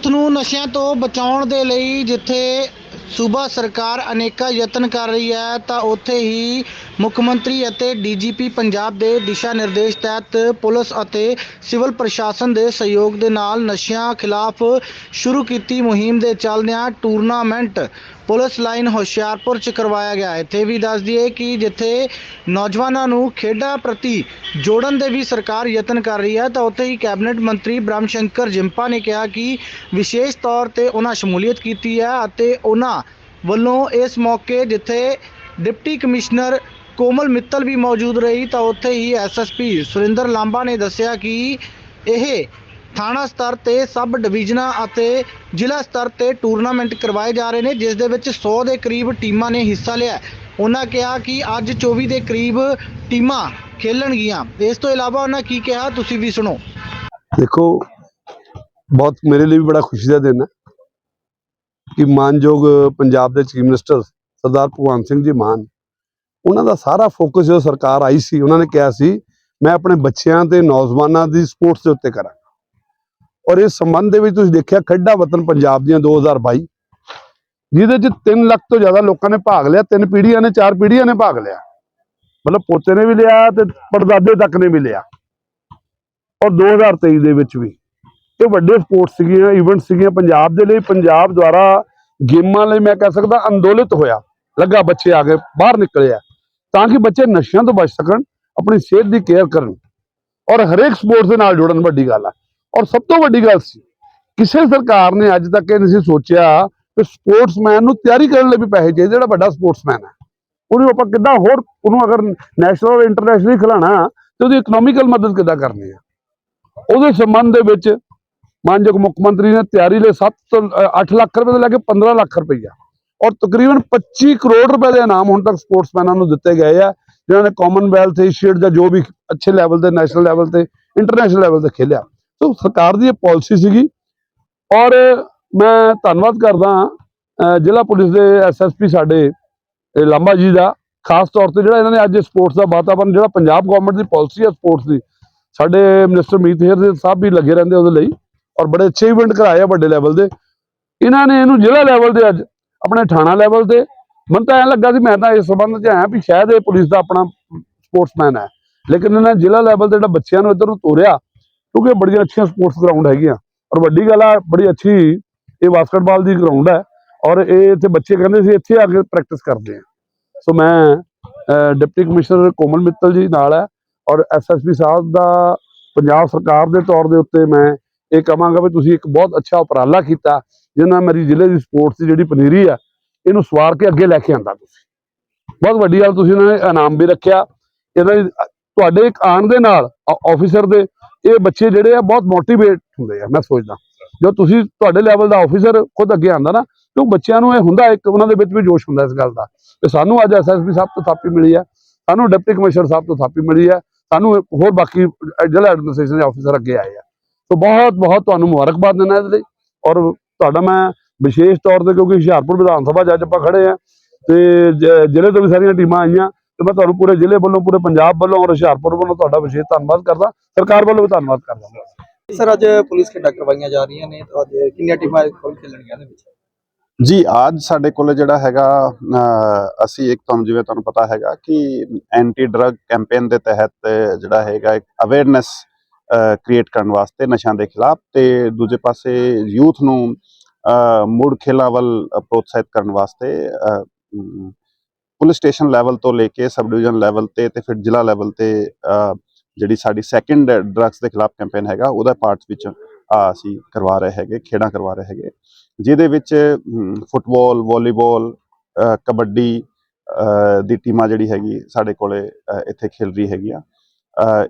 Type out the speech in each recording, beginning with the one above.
Youth ਨੂੰ ਨਸ਼ਿਆਂ ਤੋਂ ਬਚਾਉਣ ਦੇ ਲਈ ਜਿੱਥੇ ਸੂਬਾ ਸਰਕਾਰ ਅਨੇਕਾਂ ਯਤਨ ਕਰ ਰਹੀ ਹੈ, ਤਾਂ ਉੱਥੇ ਹੀ ਮੁੱਖ ਮੰਤਰੀ ਅਤੇ ਡੀਜੀਪੀ ਪੰਜਾਬ ਦੇ ਦਿਸ਼ਾ ਨਿਰਦੇਸ਼ ਤਹਿਤ ਪੁਲਿਸ ਅਤੇ ਸਿਵਲ ਪ੍ਰਸ਼ਾਸਨ ਦੇ ਸਹਿਯੋਗ ਦੇ ਨਾਲ ਨਸ਼ਿਆਂ ਖਿਲਾਫ ਸ਼ੁਰੂ ਕੀਤੀ ਮੁਹਿੰਮ ਦੇ ਚੱਲਦਿਆਂ ਟੂਰਨਾਮੈਂਟ ਪੁਲਿਸ ਲਾਈਨ ਹੁਸ਼ਿਆਰਪੁਰ ਚ ਕਰਵਾਇਆ ਗਿਆ। ਇੱਥੇ ਵੀ ਦੱਸ ਦਈਏ ਕਿ ਜਿੱਥੇ ਨੌਜਵਾਨਾਂ ਨੂੰ ਖੇਡਾਂ ਪ੍ਰਤੀ ਜੋੜਨ ਦੇ ਵੀ ਸਰਕਾਰ ਯਤਨ ਕਰ ਰਹੀ ਹੈ, ਤਾਂ ਉੱਥੇ ਹੀ ਕੈਬਨਿਟ ਮੰਤਰੀ ਬ੍ਰਹਮ ਸ਼ੰਕਰ ਜਿੰਪਾ ਨੇ ਕਿਹਾ ਕਿ ਵਿਸ਼ੇਸ਼ ਤੌਰ ਤੇ ਉਹਨਾਂ ਸ਼ਮੂਲੀਅਤ ਕੀਤੀ ਹੈ ਅਤੇ ਉਹਨਾਂ ਵੱਲੋਂ ਇਸ ਮੌਕੇ ਜਿੱਥੇ ਡਿਪਟੀ ਕਮਿਸ਼ਨਰ ਕੋਮਲ ਮਿੱਤਲ ਵੀ ਮੌਜੂਦ ਰਹੀ, ਤਾਂ ਉੱਥੇ ਹੀ ਐਸਐਸਪੀ ਸੁਰਿੰਦਰ ਲਾਂਬਾ ਨੇ ਦੱਸਿਆ ਕਿ ਇਹ ਥਾਣਾ ਸਤਰ ਤੇ ਸਬ ਡਿਵੀਜ਼ਨਾਂ ਅਤੇ ਜ਼ਿਲ੍ਹਾ ਸਤਰ ਤੇ ਟੂਰਨਾਮੈਂਟ ਕਰਵਾਏ ਜਾ ਰਹੇ ਨੇ, ਜਿਸ ਦੇ ਵਿੱਚ 100 ਦੇ ਕਰੀਬ ਟੀਮਾਂ ਨੇ ਹਿੱਸਾ ਲਿਆ ਹੈ। ਉਹਨਾਂ ਕਿਹਾ ਕਿ ਅੱਜ 24 ਦੇ ਕਰੀਬ ਟੀਮਾਂ ਖੇਲਣਗੀਆਂ। ਇਸ ਤੋਂ ਇਲਾਵਾ ਉਹਨਾਂ ਕੀ ਕਿਹਾ, ਤੁਸੀਂ ਵੀ ਸੁਣੋ। ਦੇਖੋ, ਬਹੁਤ ਮੇਰੇ ਲਈ ਵੀ ਬੜਾ ਖੁਸ਼ੀ ਦਾ ਦਿਨ ਹੈ ਕਿ ਮਾਨਯੋਗ ਪੰਜਾਬ ਦੇ ਚੀਫ ਮਿਨਿਸਟਰ ਸਰਦਾਰ ਭਗਵੰਤ ਸਿੰਘ ਜੀ ਮਾਨ, ਉਹਨਾਂ ਦਾ ਸਾਰਾ ਫੋਕਸ ਜਦੋਂ ਸਰਕਾਰ ਆਈ ਸੀ, ਉਹਨਾਂ ਨੇ ਕਿਹਾ ਸੀ, ਮੈਂ ਆਪਣੇ ਬੱਚਿਆਂ ਤੇ ਨੌਜਵਾਨਾਂ ਦੀ ਸਪੋਰਟਸ ਦੇ ਉੱਤੇ ਕਰਾਂ। ਔਰ ਇਸ ਸੰਬੰਧ ਦੇ ਵਿੱਚ ਤੁਸੀਂ ਦੇਖਿਆ ਖੇਡਾਂ ਵਤਨ ਪੰਜਾਬ ਦੀਆਂ 2022 ਜਿਹਦੇ 'ਚ 3 ਲੱਖ ਤੋਂ ਜ਼ਿਆਦਾ ਲੋਕਾਂ ਨੇ ਭਾਗ ਲਿਆ, ਤਿੰਨ ਪੀੜ੍ਹੀਆਂ ਨੇ, ਚਾਰ ਪੀੜ੍ਹੀਆਂ ਨੇ ਭਾਗ ਲਿਆ। ਮਤਲਬ ਪੋਤੇ ਨੇ ਵੀ ਲਿਆ ਤੇ ਪੜਦਾਦੇ ਤੱਕ ਨੇ ਵੀ ਲਿਆ। ਔਰ 2023 ਦੇ ਵਿੱਚ ਵੀ। ਇਹ ਵੱਡੇ ਸਪੋਰਟਸ ਸੀਗੀਆਂ ਇਵੈਂਟ ਸੀਗੀਆਂ ਪੰਜਾਬ ਦੇ ਲਈ। ਪੰਜਾਬ ਦੁਆਰਾ ਗੇਮਾਂ ਲਈ ਮੈਂ ਕਹਿ ਸਕਦਾ ਅੰਦੋਲਿਤ ਹੋਇਆ। ਲੱਗਾ ਬੱਚੇ ਆ ਕੇ ਬਾਹਰ ਨਿਕਲੇ ਆ ਤਾਂ ਕਿ ਬੱਚੇ ਨਸ਼ਿਆਂ ਤੋਂ ਬਚ ਸਕਣ, ਆਪਣੀ ਸਿਹਤ ਦੀ ਕੇਅਰ ਕਰਨ। ਔਰ ਹਰੇਕ ਸਪੋਰਟਸ ਦੇ ਨਾਲ ਜੁੜਨ ਵੱਡੀ ਗੱਲ ਆ। ਔਰ ਸਭ ਤੋਂ ਵੱਡੀ ਗੱਲ ਸੀ, ਕਿਸੇ ਸਰਕਾਰ ਨੇ ਅੱਜ ਤੱਕ ਇਹ ਨਹੀਂ ਸੀ ਸੋਚਿਆ ਕਿ ਸਪੋਰਟਸਮੈਨ ਨੂੰ ਤਿਆਰੀ ਕਰਨ ਲਈ ਵੀ ਪੈਸੇ ਚਾਹੀਦੇ, ਜਿਹੜਾ ਵੱਡਾ ਸਪੋਰਟਸਮੈਨ ਹੈ। ਉਹਨੂੰ ਆਪਾਂ ਕਿੱਦਾਂ ਹੋਰ ਉਹਨੂੰ ਅਗਰ ਨੈਸ਼ਨਲ ਔਰ ਇੰਟਰਨੈਸ਼ਨਲੀ ਖਿਲਾਣਾ, ਤੇ ਉਹਦੀ ਇਕਨੋਮਿਕਲ ਮਦਦ ਕਿੱਦਾਂ ਕਰਨੀ ਆ ਉਹਦੇ ਸੰਬੰਧ ਦੇ ਵਿੱਚ ਮਾਨਯੋਗ ਮੁੱਖ ਮੰਤਰੀ ਨੇ ਤਿਆਰੀ ਲਈ 7 ਤੋਂ 8 ਲੱਖ ਰੁਪਏ ਤੋਂ ਲੈ ਕੇ 15 ਲੱਖ ਰੁਪਈਆ, ਔਰ ਤਕਰੀਬਨ 25 ਕਰੋੜ ਰੁਪਏ ਦੇ ਇਨਾਮ ਹੁਣ ਤੱਕ ਸਪੋਰਟਸਮੈਨਾਂ ਨੂੰ ਦਿੱਤੇ ਗਏ ਆ, ਜਿਨ੍ਹਾਂ ਨੇ ਕਾਮਨਵੈਲਥ ਏਸ਼ੀਅਡ ਜਾਂ ਜੋ ਵੀ ਅੱਛੇ ਲੈਵਲ ਤੇ ਨੈਸ਼ਨਲ ਲੈਵਲ ਤੇ ਇੰਟਰਨੈਸ਼ਨਲ ਲੈਵਲ ਤੇ ਖੇਲਿਆ। ਸੋ ਸਰਕਾਰ ਦੀ ਇਹ ਪਾਲਿਸੀ ਸੀਗੀ। ਔਰ ਮੈਂ ਧੰਨਵਾਦ ਕਰਦਾ ਜ਼ਿਲ੍ਹਾ ਪੁਲਿਸ ਦੇ ਐਸਐਸਪੀ ਸਾਡੇ ਲਾਂਬਾ ਜੀ ਦਾ। ਖਾਸ ਤੌਰ ਤੇ ਜਿਹੜਾ ਇਹਨਾਂ ਨੇ ਅੱਜ ਸਪੋਰਟਸ ਦਾ ਵਾਤਾਵਰਨ, ਜਿਹੜਾ ਪੰਜਾਬ ਗਵਰਨਮੈਂਟ ਦੀ ਪਾਲਿਸੀ ਹੈ ਸਪੋਰਟਸ ਦੀ, ਸਾਡੇ ਮਿਨਿਸਟਰ ਮੀਤ ਹੇਰ ਦੇ ਸਾਹਿਬ ਵੀ ਲੱਗੇ ਰਹਿੰਦੇ ਉਹਦੇ ਲਈ ਔਰ ਬੜੇ ਅੱਛੇ ਇਵੈਂਟ ਕਰਾਏ ਆ ਵੱਡੇ ਲੈਵਲ ਦੇ। ਇਹਨਾਂ ਨੇ ਇਹਨੂੰ ਜ਼ਿਲ੍ਹਾ ਲੈਵਲ ਤੇ ਅੱਜ, ਆਪਣੇ ਥਾਣਾ ਲੈਵਲ ਤੇ। ਮੈਨੂੰ ਤਾਂ ਐਂ ਲੱਗਾ ਸੀ, ਮੈਂ ਤਾਂ ਇਸ ਸੰਬੰਧ 'ਚ ਆਇਆ ਵੀ ਸ਼ਾਇਦ ਇਹ ਪੁਲਿਸ ਦਾ ਆਪਣਾ ਸਪੋਰਟਸਮੈਨ ਹੈ। ਲੇਕਿਨ ਇਹਨਾਂ ਨੇ ਜ਼ਿਲ੍ਹਾ ਲੈਵਲ ਤੇ ਜਿਹੜਾ ਬੱਚਿਆਂ ਨੂੰ ਇੱਧਰ ਨੂੰ ਤੋਰਿਆ ਕਿਉਂਕਿ ਬੜੀਆਂ ਅੱਛੀਆਂ ਸਪੋਰਟਸ ਗਰਾਊਂਡ ਹੈਗੀਆਂ। ਔਰ ਵੱਡੀ ਗੱਲ ਆ, ਬੜੀ ਅੱਛੀ ਇਹ ਬਾਸਕਟਬਾਲ ਦੀ ਗਰਾਊਂਡ ਹੈ। ਔਰ ਇਹ ਇੱਥੇ ਬੱਚੇ ਕਹਿੰਦੇ ਸੀ, ਇੱਥੇ ਆ ਕੇ ਪ੍ਰੈਕਟਿਸ ਕਰਦੇ ਆ। ਸੋ ਮੈਂ ਡਿਪਟੀ ਕਮਿਸ਼ਨਰ ਕੋਮਲ ਮਿੱਤਲ ਜੀ ਨਾਲ ਹੈ ਔਰ ਐਸਐਸਪੀ ਸਾਹਿਬ ਦਾ ਪੰਜਾਬ ਸਰਕਾਰ ਦੇ ਤੌਰ ਦੇ ਉੱਤੇ ਮੈਂ ਇਹ ਕਹਾਂਗਾ ਵੀ ਤੁਸੀਂ ਇੱਕ ਬਹੁਤ ਅੱਛਾ ਉਪਰਾਲਾ ਕੀਤਾ ਜਿਹਨਾਂ ਮੇਰੀ ਜ਼ਿਲ੍ਹੇ ਦੀ ਸਪੋਰਟਸ ਦੀ ਜਿਹੜੀ ਪਨੀਰੀ ਆ, ਇਹਨੂੰ ਸਵਾਰ ਕੇ ਅੱਗੇ ਲੈ ਕੇ ਆਂਦਾ ਤੁਸੀਂ। ਬਹੁਤ ਵੱਡੀ ਗੱਲ, ਤੁਸੀਂ ਇਹਨਾਂ ਨੇ ਇਨਾਮ ਵੀ ਰੱਖਿਆ। ਇਹਨਾਂ ਦੀ ਤੁਹਾਡੇ ਇੱਕ ਆਉਣ ਦੇ ਨਾਲ ਆਫੀਸਰ ਦੇ ਇਹ ਬੱਚੇ ਜਿਹੜੇ ਆ ਬਹੁਤ ਮੋਟੀਵੇਟ ਹੁੰਦੇ ਆ, ਮੈਂ ਸੋਚਦਾ। ਜੋ ਤੁਸੀਂ ਤੁਹਾਡੇ ਲੈਵਲ ਦਾ ਆਫੀਸਰ ਖੁਦ ਅੱਗੇ ਆਂਦਾ ਨਾ, ਕਿਉਂ ਬੱਚਿਆਂ ਨੂੰ ਇਹ ਹੁੰਦਾ, ਇੱਕ ਉਹਨਾਂ ਦੇ ਵਿੱਚ ਵੀ ਜੋਸ਼ ਹੁੰਦਾ ਇਸ ਗੱਲ ਦਾ। ਤੇ ਸਾਨੂੰ ਅੱਜ ਐਸਐਸਪੀ ਸਾਹਿਬ ਤੋਂ ਥਾਪੀ ਮਿਲੀ ਹੈ ਸਾਨੂੰ ਡਿਪਟੀ ਕਮਿਸ਼ਨਰ ਸਾਹਿਬ ਤੋਂ ਥਾਪੀ ਮਿਲੀ ਹੈ ਸਾਨੂੰ ਹੋਰ ਬਾਕੀ ਜ਼ਿਲ੍ਹਾ ਐਡਮਿਨਿਸਟ੍ਰੇਸ਼ਨ ਦੇ ਆਫੀਸਰ ਅੱਗੇ ਆਏ ਆ। ਸੋ ਬਹੁਤ ਬਹੁਤ ਤੁਹਾਨੂੰ ਮੁਬਾਰਕਬਾਦ ਦਿੰਦਾ ਇਹਦੇ ਲਈ। ਔਰ ਤੁਹਾਡਾ ਮੈਂ ਵਿਸ਼ੇਸ਼ ਤੌਰ ਤੇ ਕਿਉਂਕਿ ਹੁਸ਼ਿਆਰਪੁਰ ਵਿਧਾਨ ਸਭਾ ਜੱਜ ਆਪਾਂ ਖੜੇ ਆ, ਤੇ ਜ਼ਿਲ੍ਹੇ ਤੋਂ ਵੀ ਸਾਰੀਆਂ ਟੀਮਾਂ ਆਈਆਂ ਤੇ ਮੈਂ ਤੁਹਾਨੂੰ ਪੂਰੇ ਜ਼ਿਲ੍ਹੇ ਵੱਲੋਂ ਪੂਰੇ ਪੰਜਾਬ ਵੱਲੋਂ ਔਰ ਹੁਸ਼ਿਆਰਪੁਰ ਵੱਲੋਂ ਤੁਹਾਡਾ ਵਿਸ਼ੇਸ਼ ਧੰਨਵਾਦ ਕਰਦਾ। ਸਰਕਾਰ ਵੱਲੋਂ ਵੀ ਧੰਨਵਾਦ ਕਰਦਾ। ਸਰ ਅੱਜ ਪੁਲਿਸ ਖੇਡਾਂ ਕਰਵਾਈਆਂ ਜਾ ਰਹੀਆਂ ਨੇ। ਤਾਂ ਅੱਜ ਕਿੰਨੀਆਂ ਟੀਮਾਂ ਕੋਲ ਖੇਲਣਗੀਆਂ ਦੇ ਵਿੱਚ ਜੀ ਅੱਜ ਸਾਡੇ ਕੋਲ ਜਿਹੜਾ ਹੈਗਾ ਅਸੀਂ ਇੱਕ ਤੁਹਾਨੂੰ ਜਿਵੇਂ ਤੁਹਾਨੂੰ ਪਤਾ ਹੈਗਾ ਕਿ ਐਂਟੀ ਡਰੱਗ ਕੈਂਪੇਨ ਦੇ ਤਹਿਤ ਜਿਹੜਾ ਹੈਗਾ ਇੱਕ ਅਵੇਅਰਨੈਸ ਕ੍ਰੀਏਟ ਕਰਨ ਵਾਸਤੇ ਨਸ਼ਿਆਂ ਦੇ ਖਿਲਾਫ ਤੇ ਦੂਜੇ ਪਾਸੇ ਯੂਥ ਨੂੰ ਮੁੜ ਖੇਲਾਂ ਵੱਲ ਪ੍ਰੋਤਸਾਹਿਤ ਕਰਨ ਵਾਸਤੇ ਪੁਲਿਸ ਸਟੇਸ਼ਨ ਲੈਵਲ ਤੋਂ ਲੈ ਕੇ ਸਬ ਡਿਵੀਜ਼ਨ ਲੈਵਲ ਤੇ ਤੇ ਫਿਰ ਜ਼ਿਲ੍ਹਾ ਲੈਵਲ ਤੇ ਜਿਹੜੀ ਸਾਡੀ ਸੈਕੰਡ ਡਰੱਗਸ ਦੇ ਖਿਲਾਫ ਕੈਂਪੇਨ ਹੈਗਾ ਉਹਦਾ ਪਾਰਟਸ ਵਿੱਚ ਅਸੀਂ ਕਰਵਾ ਰਹੇ ਹੈਗੇ ਖੇਡਾਂ ਕਰਵਾ ਰਹੇ ਹੈਗੇ। ਜਿਹਦੇ ਵਿੱਚ ਅਮ, ਫੁੱਟਬਾਲ ਵਾਲੀਬਾਲ ਕਬੱਡੀ ਦੀ ਟੀਮਾਂ ਜਿਹੜੀ ਹੈਗੀ ਸਾਡੇ ਕੋਲੇ ਇੱਥੇ ਖੇਲ ਰਹੀ ਹੈਗੀਆਂ।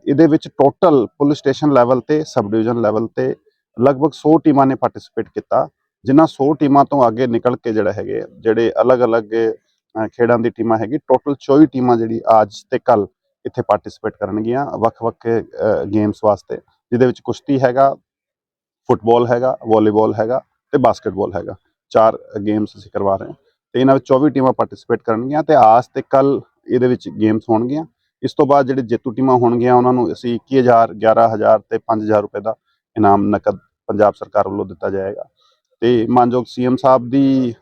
ਇਹਦੇ ਵਿੱਚ ਟੋਟਲ ਪੁਲਿਸ ਸਟੇਸ਼ਨ ਲੈਵਲ ਤੇ ਸਬ ਡਿਵੀਜ਼ਨ ਲੈਵਲ ਤੇ ਲਗਭਗ 100 ਟੀਮਾਂ ਨੇ ਪਾਰਟਿਸਿਪੇਟ ਕੀਤਾ ਜਿਨ੍ਹਾਂ 100 ਟੀਮਾਂ ਤੋਂ ਅੱਗੇ ਨਿਕਲ ਕੇ ਜਿਹੜਾ ਹੈਗੇ ਜਿਹੜੇ ਅਲੱਗ-ਅਲੱਗ ਖੇਡਾਂ ਦੀ ਟੀਮਾਂ ਹੈਗੀ। ਟੋਟਲ 24 ਟੀਮਾਂ ਜਿਹੜੀ ਅੱਜ ਤੇ ਕੱਲ ਇੱਥੇ ਪਾਰਟਿਸਿਪੇਟ ਕਰਨਗੀਆਂ ਵੱਖ-ਵੱਖ ਗੇਮਸ ਵਾਸਤੇ, ਜਿਹਦੇ ਵਿੱਚ ਕੁਸ਼ਤੀ ਹੈਗਾ ਫੁੱਟਬਾਲ ਹੈਗਾ ਵਾਲੀਬਾਲ ਹੈਗਾ ਤੇ ਬਾਸਕਟਬਾਲ ਹੈਗਾ। ਚਾਰ ਗੇਮਸ ਅਸੀਂ ਕਰਵਾ ਰਹੇ ਹਾਂ। ਤੇ ਇਹਨਾਂ ਵਿੱਚ 24 ਟੀਮਾਂ ਪਾਰਟਿਸਿਪੇਟ ਕਰਨਗੀਆਂ ਤੇ ਆਜ ਤੇ ਕੱਲ ਇਹਦੇ ਵਿੱਚ ਗੇਮਸ ਹੋਣਗੀਆਂ। ਇਸ ਤੋਂ ਬਾਅਦ ਜਿਹੜੇ ਜੇਤੂ ਟੀਮਾਂ ਹੋਣਗੀਆਂ, ਉਹਨਾਂ ਨੂੰ ਅਸੀਂ 21000 11000 ਤੇ 5000 ਰੁਪਏ ਦਾ ਇਨਾਮ ਨਕਦ ਪੰਜਾਬ ਸਰਕਾਰ ਵੱਲੋਂ ਦਿੱਤਾ ਜਾਏਗਾ। ਤੇ ਮਾਨਯੋਗ ਸੀਐਮ ਸਾਹਿਬ ਦੀ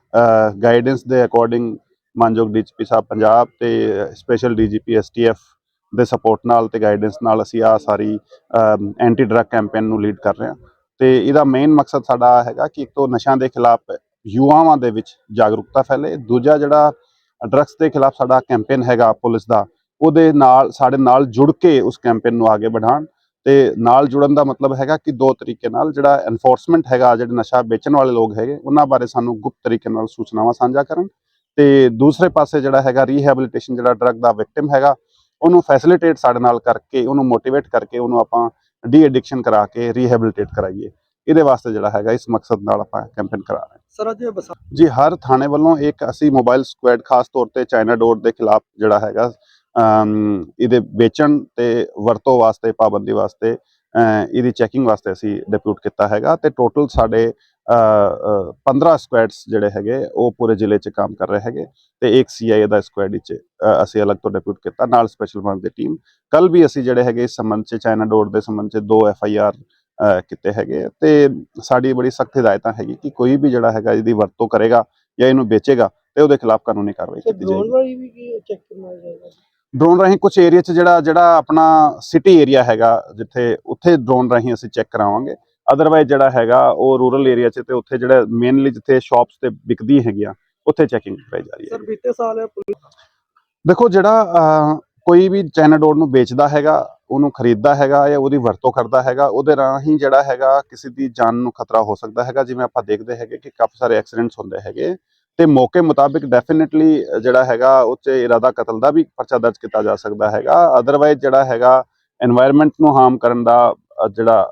ਗਾਈਡੈਂਸ ਦੇ ਅਕੋਰਡਿੰਗ ਮਾਨਯੋਗ ਡੀਜੀਪੀ ਸਾਹਿਬ ਪੰਜਾਬ ਤੇ ਸਪੈਸ਼ਲ ਡੀਜੀਪੀ ਐਸਟੀਐਫ ਦੇ ਸਪੋਰਟ ਨਾਲ ਤੇ ਗਾਈਡੈਂਸ ਨਾਲ ਅਸੀਂ ਆ ਸਾਰੀ ਐਂਟੀ ਡਰੱਗ ਕੈਂਪੇਨ ਨੂੰ ਲੀਡ ਕਰ ਰਹੇ ਹਾਂ। ਤੇ ਇਹਦਾ ਮੇਨ ਮਕਸਦ ਸਾਡਾ ਹੈਗਾ ਕਿ ਇੱਕ ਤੋਂ ਨਸ਼ਿਆਂ ਦੇ ਖਿਲਾਫ ਯੁਵਾਵਾਂ ਦੇ ਵਿੱਚ ਜਾਗਰੂਕਤਾ ਫੈਲੇ। ਦੂਜਾ ਜਿਹੜਾ ਡਰੱਗਸ ਦੇ ਖਿਲਾਫ ਸਾਡਾ ਕੈਂਪੇਨ ਹੈਗਾ ਪੁਲਿਸ ਦਾ, ਉਹਦੇ ਨਾਲ, ਸਾਡੇ ਨਾਲ ਜੁੜ ਕੇ ਉਸ ਕੈਂਪੇਨ ਨੂੰ ਅੱਗੇ ਵਧਾਉਣ। ਤੇ ਨਾਲ ਜੁੜਨ ਦਾ ਮਤਲਬ ਹੈਗਾ ਕਿ ਦੋ ਤਰੀਕੇ ਨਾਲ, ਜਿਹੜਾ ਐਨਫੋਰਸਮੈਂਟ ਹੈਗਾ, ਜਿਹੜੇ ਨਸ਼ਾ ਵੇਚਣ ਵਾਲੇ ਲੋਕ ਹੈਗੇ, ਉਹਨਾਂ ਬਾਰੇ ਸਾਨੂੰ ਗੁਪਤ ਤਰੀਕੇ ਨਾਲ ਸੂਚਨਾਵਾਂ ਸਾਂਝਾ ਕਰਨ। ਤੇ ਦੂਸਰੇ ਪਾਸੇ ਜਿਹੜਾ ਹੈਗਾ ਰੀਹੈਬਿਲਿਟੇਸ਼ਨ ਜਿਹੜਾ ਡਰੱਗ ਦਾ ਵਿਕਟਿਮ ਹੈਗਾ ਉਹਨੂੰ ਫੈਸਿਲਿਟੇਟ ਸਾਡੇ ਨਾਲ ਕਰਕੇ ਉਹਨੂੰ ਮੋਟੀਵੇਟ ਕਰਕੇ ਉਹਨੂੰ ਆਪਾਂ ਡੀ ਐਡਿਕਸ਼ਨ ਕਰਾ ਕੇ ਰੀਹੈਬਿਲਿਟੇਟ ਕਰਾਈਏ। ਇਹਦੇ ਵਾਸਤੇ ਜਿਹੜਾ ਹੈਗਾ ਇਸ ਮਕਸਦ ਨਾਲ ਆਪਾਂ ਕੈਂਪੇਨ ਕਰਾ ਰਹੇ ਹਾਂ। ਸਰ ਅੱਜ ਜੀ ਹਰ ਥਾਣੇ ਵੱਲੋਂ ਇੱਕ ਅਸੀਂ ਮੋਬਾਈਲ ਸਕੁਐਡ ਖਾਸ ਤੌਰ ਤੇ ਚਾਈਨਾ ਡੋਰ ਦੇ ਖਿਲਾਫ ਜਿਹੜਾ ਹੈਗਾ ਇਹਦੇ ਵੇਚਣ ਤੇ ਵਰਤੋਂ ਵਾਸਤੇ ਪਾਬੰਦੀ ਵਾਸਤੇ ਇਹਦੀ ਚੈਕਿੰਗ ਵਾਸਤੇ ਅਸੀਂ ਡਿਪਿਊਟ ਕੀਤਾ ਹੈਗਾ ਤੇ ਟੋਟਲ ਸਾਡੇ 15 ਸਕੁਐਡਸ ਜਿਹੜੇ ਹੈਗੇ ਉਹ ਪੂਰੇ ਜ਼ਿਲ੍ਹੇ 'ਚ ਕੰਮ ਕਰ ਰਹੇ ਹੈਗੇ ਤੇ ਇੱਕ ਸੀਆਈਏ ਦਾ ਸਕੁਐਡ ਵਿੱਚ ਅਸੀਂ ਅਲੱਗ ਤੋਂ ਡਿਪਿਊਟ ਕੀਤਾ ਨਾਲ ਸਪੈਸ਼ਲ ਬ੍ਰਾਂਚ ਦੀ ਟੀਮ ਕੱਲ ਵੀ ਅਸੀਂ ਜਿਹੜੇ ਹੈਗੇ ਇਸ ਸੰਬੰਧ 'ਚ ਚਾਈਨਾ ਡੋਰ ਦੇ ਸੰਬੰਧ 'ਚ ਦੋ ਐਫ ਆਈ ਆਰ ਕੀਤੇ ਹੈਗੇ ਤੇ ਸਾਡੀ ਬੜੀ ਸਖਤ ਹਦਾਇਤਾਂ ਹੈਗੀ ਕਿ ਕੋਈ ਵੀ ਜਿਹੜਾ ਹੈਗਾ ਇਹਦੀ ਵਰਤੋਂ ਕਰੇਗਾ ਜਾਂ ਇਹਨੂੰ ਵੇਚੇਗਾ ਤੇ ਉਹਦੇ ਖਿਲਾਫ ਕਾਨੂੰਨੀ ਕਾਰਵਾਈ ਕੀਤੀ ਜਾਏਗੀ। ਵਾਲੀ ਵੀ ਕੀ ਚੈੱਕ ਕਰਨਾ ਜਾਏਗਾ ਡਰੋਨ ਰਾਹੀਂ ਕੁਝ ਏਰੀਆ 'ਚ ਜਿਹੜਾ ਜਿਹੜਾ ਆਪਣਾ ਸਿਟੀ ਏਰੀਆ ਹੈਗਾ ਜਿੱਥੇ ਉੱਥੇ ਡਰੋਨ ਰਾਹੀਂ ਅਸੀਂ ਚੈੱਕ ਕਰਾਵਾਂਗੇ। ਅਦਰਵਾਈਜ਼ ਜਿਹੜਾ ਹੈਗਾ ਉਹ ਰੂਰਲ ਏਰੀਆ 'ਚ ਤੇ ਉੱਥੇ ਜਿਹੜਾ ਮੇਨਲੀ ਜਿੱਥੇ ਸ਼ਾਪਸ ਤੇ ਵਿਕਦੀ ਹੈਗੀਆਂ ਉੱਥੇ ਚੈਕਿੰਗ ਕਰਵਾਈ ਜਾ ਰਹੀ ਹੈ। ਸਰ ਬੀਤੇ ਸਾਲ ਦੇਖੋ ਜਿਹੜਾ ਕੋਈ ਵੀ ਚੈਨਾਡੋਰ ਨੂੰ ਵੇਚਦਾ ਹੈਗਾ ਉਹਨੂੰ ਖਰੀਦਦਾ ਹੈਗਾ ਜਾਂ ਉਹਦੀ ਵਰਤੋਂ ਕਰਦਾ ਹੈਗਾ ਉਹਦੇ ਰਾਹੀਂ ਜਿਹੜਾ ਹੈਗਾ ਕਿਸੇ ਦੀ ਜਾਨ ਨੂੰ ਖਤਰਾ ਹੋ ਸਕਦਾ ਹੈਗਾ। ਜਿਵੇਂ ਆਪਾਂ ਦੇਖਦੇ ਹੈਗੇ ਕਿ ਕਾਫੀ ਸਾਰੇ ਐਕਸੀਡੈਂਟਸ ਹੁੰਦੇ ਹੈਗੇ ਤੇ ਮੌਕੇ ਮੁਤਾਬਿਕ ਡੈਫੀਨਿਟਲੀ ਜਿਹੜਾ ਹੈਗਾ ਉੱਤੇ ਇਰਾਦਾ ਕਤਲ ਦਾ ਵੀ ਪਰਚਾ ਦਰਜ ਕੀਤਾ ਜਾ ਸਕਦਾ ਹੈਗਾ। ਅਦਰਵਾਈਜ਼ ਜਿਹੜਾ ਹੈਗਾ এনवायरमेंट ਨੂੰ ਹਾਰਮ ਕਰਨ ਦਾ ਜਿਹੜਾ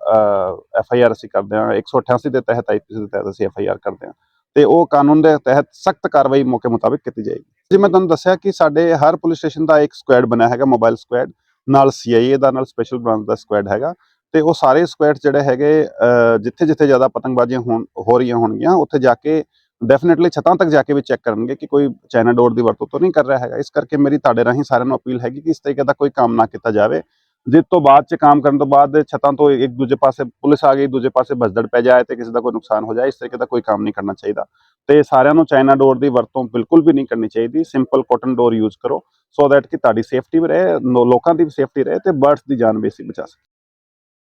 ਐਫ ਆਈ ਆਰ ਅਸੀਂ ਕਰਦੇ ਹਾਂ 188 ਦੇ ਤਹਿਤ ਆਈਪੀਸੀ ਦੇ ਤਹਿਤ ਅਸੀਂ ਐਫ ਆਈ ਆਰ ਕਰਦੇ ਹਾਂ। ਤੇ ਉਹ ਕਾਨੂੰਨ ਦੇ ਤਹਿਤ ਸਖਤ ਕਾਰਵਾਈ ਮੌਕੇ ਮੁਤਾਬਿਕ ਕੀਤੀ ਜਾਏਗੀ। ਜੀ, ਮੈਂ ਤੁਹਾਨੂੰ ਦੱਸਿਆ ਕਿ ਸਾਡੇ ਹਰ ਪੁਲਿਸ ਸਟੇਸ਼ਨ ਦਾ ਇੱਕ ਸਕੁਐਡ ਬਣਿਆ ਹੈਗਾ, ਮੋਬਾਈਲ ਸਕੁਐਡ। ਨਾਲ ਸੀਆਈਏ ਦਾ, ਨਾਲ ਸਪੈਸ਼ਲ ਬ੍ਰਾਂਚ ਦਾ ਸਕੁਐਡ ਹੈਗਾ। ਤੇ ਉਹ ਸਾਰੇ ਸਕੁਐਡ ਜਿਹੜੇ ਹੈਗੇ ਜਿੱਥੇ ਜਿੱਥੇ ਜ਼ਿਆਦਾ ਪਤੰਗਬਾਜ਼ੀਆਂ ਹੋ ਰਹੀਆਂ ਹੋਣਗੀਆਂ, ਉੱਥੇ ਜਾ ਕੇ ਡੈਫੀਨਿਟਲੀ ਛਤਾਂ ਤੱਕ ਜਾ ਕੇ ਵੀ ਚੈੱਕ ਕਰਨਗੇ ਕਿ ਕੋਈ ਚਾਈਨਾ ਡੋਰ ਦੀ ਵਰਤੋਂ ਤਾਂ ਨਹੀਂ ਕਰ ਰਿਹਾ ਹੈਗਾ। ਇਸ ਕਰਕੇ ਮੇਰੀ ਤੁਹਾਡੇ ਰਾਹੀਂ ਸਾਰਿਆਂ ਨੂੰ ਅਪੀਲ ਹੈਗੀ ਕਿ ਇਸ ਤਰੀਕੇ ਦਾ ਕੋਈ ਕੰਮ ਨਾ ਕੀਤਾ ਜਾਵੇ। ਜਿਸ ਤੋਂ ਬਾਅਦ ਚ ਕੰਮ ਕਰਨ ਤੋਂ ਬਾਅਦ ਛੱਤਾਂ ਤੋਂ ਇੱਕ ਦੂਜੇ ਪਾਸੇ ਪੁਲਿਸ ਆ ਗਈ, ਦੂਜੇ ਪਾਸੇ ਭਜਦੜ ਪੈ ਜਾਏ ਤੇ ਕਿਸੇ ਦਾ ਕੋਈ ਨੁਕਸਾਨ ਹੋ ਜਾਏ, ਇਸ ਤਰੀਕੇ ਦਾ ਕੋਈ ਕੰਮ ਨਹੀਂ ਕਰਨਾ ਚਾਹੀਦਾ। ਤੇ ਸਾਰਿਆਂ ਨੂੰ ਚਾਈਨਾ ਡੋਰ ਦੀ ਵਰਤੋਂ ਬਿਲਕੁਲ ਵੀ ਨਹੀਂ ਕਰਨੀ ਚਾਹੀਦੀ। ਸਿੰਪਲ ਕਾਟਨ ਡੋਰ ਯੂਜ਼ ਕਰੋ ਸੋ ਦੈਟ ਕਿ ਤੁਹਾਡੀ ਸੇਫਟੀ ਵੀ ਰਹੇ ਲੋਕਾਂ ਦੀ ਵੀ ਸੇਫਟੀ ਰਹੇ ਤੇ ਬਰਡਸ ਦੀ ਜਾਨ ਵੀ ਅਸੀਂ ਬਚਾ ਸਕੀਏ।